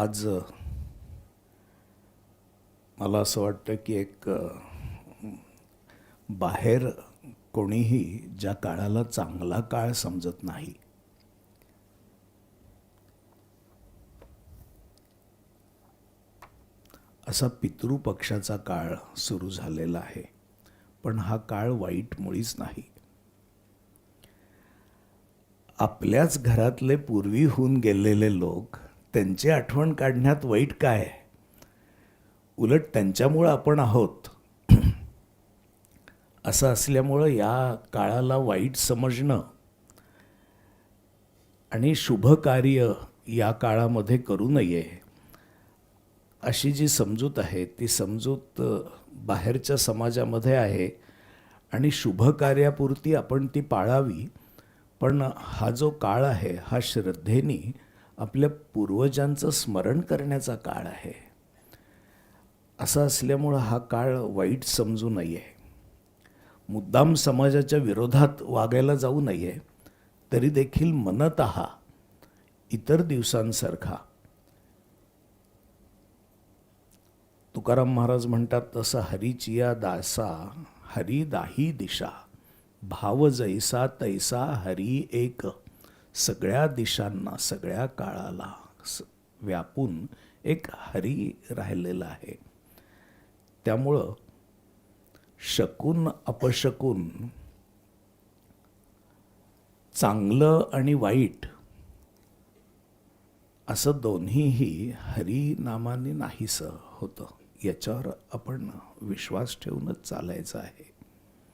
आज मला असं वाटतं की एक बाहेर कोणीही ज्या काळाला चांगला काळ समजत नाही असा पितृपक्षाचा काळ सुरू झालेला आहे. पण हा काळ वाईट मुळीच नाही. आपल्याच घरातले पूर्वी होऊन गेलेले लोक त्यांची आठवण काढण्यात वाईट काय आहे? उलट त्यांच्यामुळं आपण आहोत असं असल्यामुळं या काळाला वाईट समजणं आणि शुभ कार्य या काळामध्ये करू नये अशी जी समजूत आहे ती समजूत बाहेरच्या समाजामध्ये आहे आणि शुभ कार्यापुरती आपण ती पाळावी पण हा जो काळ आहे हा श्रद्धेने आपल्या पूर्वजांचं स्मरण करण्याचा काळ आहे. असं असल्यामुळं हा काळ वाईट समजू नये. मुद्दाम समाजाच्या विरोधात वागायला जाऊ नये तरी देखील मनत इतर दिवसांसारखा. तुकाराम महाराज म्हणतात तसं हरिचिया दासा हरी दाही दिशा भाव जैसा तैसा हरी एक. सगळ्या दिशांना सगळ्या काळाला व्यापून एक हरी राहिलेला आहे. त्यामुळं शकून अपशकून चांगलं आणि वाईट असं दोन्हीही हरिनामाने नाहीसं होतं. याच्यावर आपण विश्वास ठेवूनच चालायचं आहे.